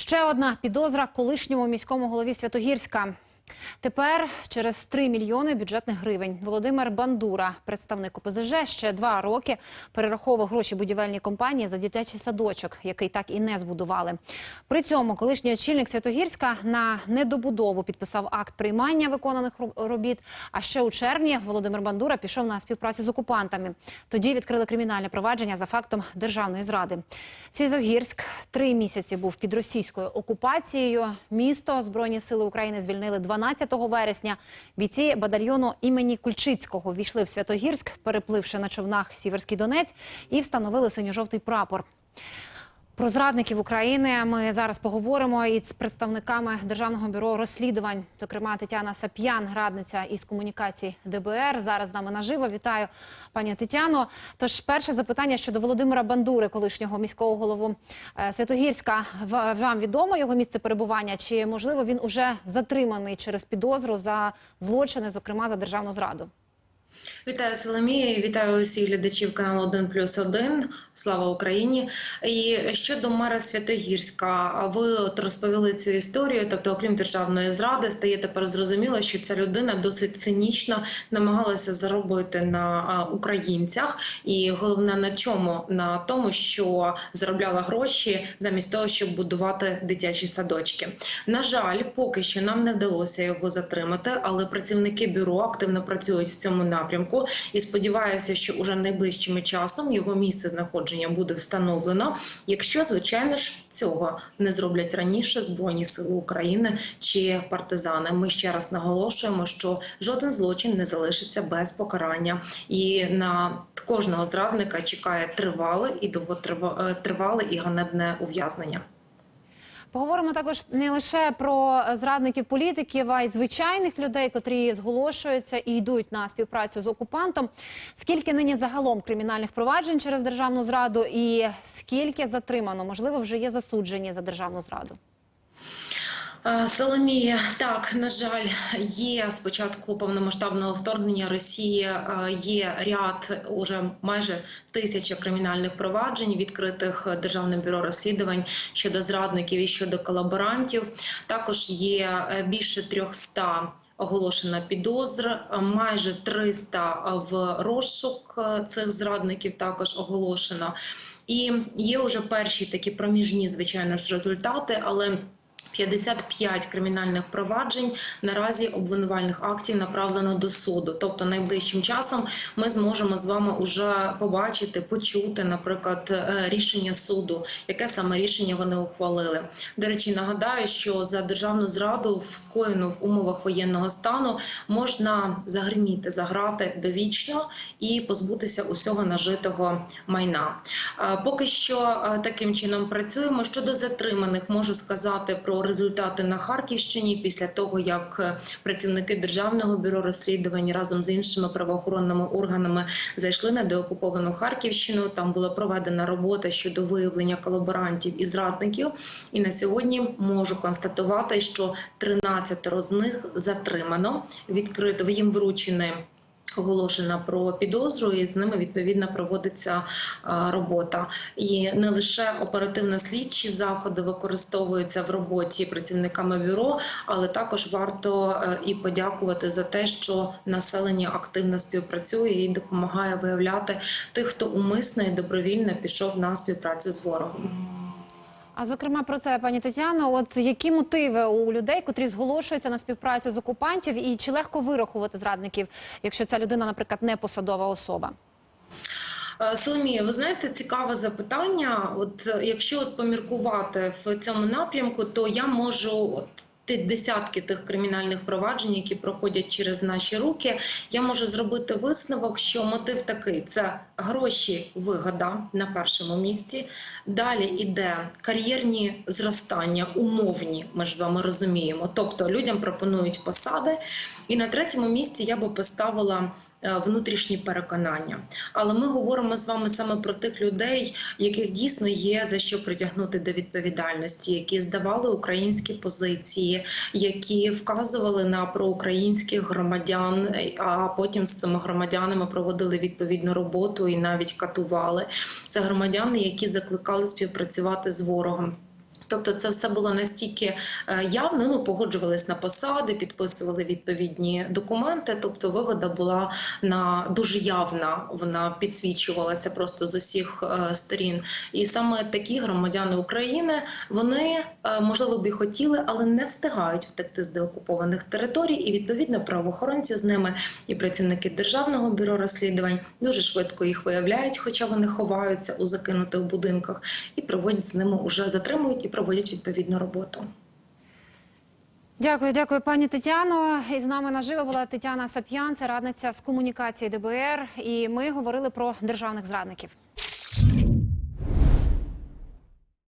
Ще одна підозра колишньому міському голові Святогірська. Тепер через 3 мільйони бюджетних гривень Володимир Бандура, представник ОПЗЖ, ще два роки перераховував гроші будівельній компанії за дитячий садочок, який так і не збудували. При цьому колишній очільник Святогірська на недобудову підписав акт приймання виконаних робіт. А ще у червні Володимир Бандура пішов на співпрацю з окупантами. Тоді відкрили кримінальне провадження за фактом державної зради. Святогірськ три місяці був під російською окупацією. Місто Збройні сили України звільнили 12 вересня. Бійці батальйону імені Кульчицького війшли в Святогірськ, перепливши на човнах Сіверський Донець, і встановили синьо-жовтий прапор. Про зрадників України ми зараз поговоримо із представниками Державного бюро розслідувань, зокрема Тетяна Сап'ян, радниця із комунікацій ДБР. Зараз з нами наживо. Вітаю, пані Тетяно. Тож, перше запитання щодо Володимира Бандури, колишнього міського голову е, Святогірська. Вам відомо його місце перебування? Чи можливо він уже затриманий через підозру за злочини, зокрема за державну зраду? Вітаю Соломія, вітаю усіх глядачів каналу 1 плюс 1. Слава Україні! І щодо мера Святогірська, ви от розповіли цю історію. Тобто, окрім державної зради, стає тепер зрозуміло, що ця людина досить цинічно намагалася заробити на українцях, і головне на чому? На тому, що заробляла гроші замість того, щоб будувати дитячі садочки. На жаль, поки що нам не вдалося його затримати, але працівники бюро активно працюють в цьому напрямку. І сподіваюся, що уже найближчим часом його місце знаходження буде встановлено. Якщо звичайно ж цього не зроблять раніше Збройні Сили України чи партизани. Ми ще раз наголошуємо, що жоден злочин не залишиться без покарання, і на кожного зрадника чекає тривале і довготривале і ганебне ув'язнення. Поговоримо також не лише про зрадників політиків, а й звичайних людей, котрі зголошуються і йдуть на співпрацю з окупантом. Скільки нині загалом кримінальних проваджень через державну зраду, і скільки затримано? Можливо, вже є засуджені за державну зраду. Соломія, так на жаль, є з початку повномасштабного вторгнення Росії. Є ряд уже майже тисяча кримінальних проваджень, відкритих Державним бюро розслідувань щодо зрадників і щодо колаборантів. Також є е, більше 300 Оголошена підозра, майже 300 в розшук е, цих зрадників також оголошено. І є вже перші такі проміжні, звичайно ж, результати, але 55 кримінальних проваджень наразі обвинувальних актів направлено до суду. Тобто, найближчим часом ми зможемо з вами уже побачити, почути, наприклад, е, рішення суду, яке саме рішення вони ухвалили. До речі, нагадаю, що за державну зраду скоєну в умовах воєнного стану можна загриміти, заграти довічно і позбутися усього нажитого майна. Е, Поки що е, таким чином працюємо. Щодо затриманих, можу сказати про результати на Харківщині після того, як е, працівники державного бюро розслідувань разом з іншими правоохоронними органами зайшли на деокуповану Харківщину. Там була проведена робота щодо виявлення колаборантів і зрадників. І на сьогодні можу констатувати, що 13 з них затримано. Відкрито їм вручені оголошена про підозру, і з ними відповідно проводиться е, робота. І не лише оперативно-слідчі заходи використовуються в роботі працівниками бюро, але також варто е, і подякувати за те, що населення активно співпрацює і допомагає виявляти тих, хто умисно і добровільно пішов на співпрацю з ворогом. А зокрема про це, пані Тетяно, от які мотиви у людей, котрі зголошуються на співпрацю з окупантів, і чи легко вирахувати зрадників, якщо ця людина, наприклад, не посадова особа? Е, Соломія, ви знаєте, цікаве запитання. От е, якщо от поміркувати в цьому напрямку, то я можу от. Десятки тих кримінальних проваджень, які проходять через наші руки, я можу зробити висновок, що мотив такий: це гроші, вигода на першому місці. Далі йде кар'єрні зростання, умовні. Ми ж з вами розуміємо. Тобто людям пропонують посади. І на третьому місці я би поставила внутрішні переконання. Але ми говоримо з вами саме про тих людей, яких дійсно є за що притягнути до відповідальності, які здавали українські позиції, які вказували на проукраїнських громадян, е, а потім з цими громадянами проводили відповідну роботу і навіть катували. Це громадяни, які закликали співпрацювати з ворогом. Тобто, це все було настільки е, явно. Ну погоджувались на посади, підписували відповідні документи. Тобто, вигода була на дуже явна. Вона підсвічувалася просто з усіх е, сторін. І саме такі громадяни України вони е, можливо б і хотіли, але не встигають втекти з деокупованих територій. І відповідно правоохоронці з ними і працівники державного бюро розслідувань дуже швидко їх виявляють, хоча вони ховаються у закинутих будинках, і проводять з ними уже затримують і проводять відповідну роботу. Дякую, дякую, пані Тетяно. І з нами наживо була Тетяна Сап'ян, це радниця з комунікації ДБР. І ми говорили про державних зрадників.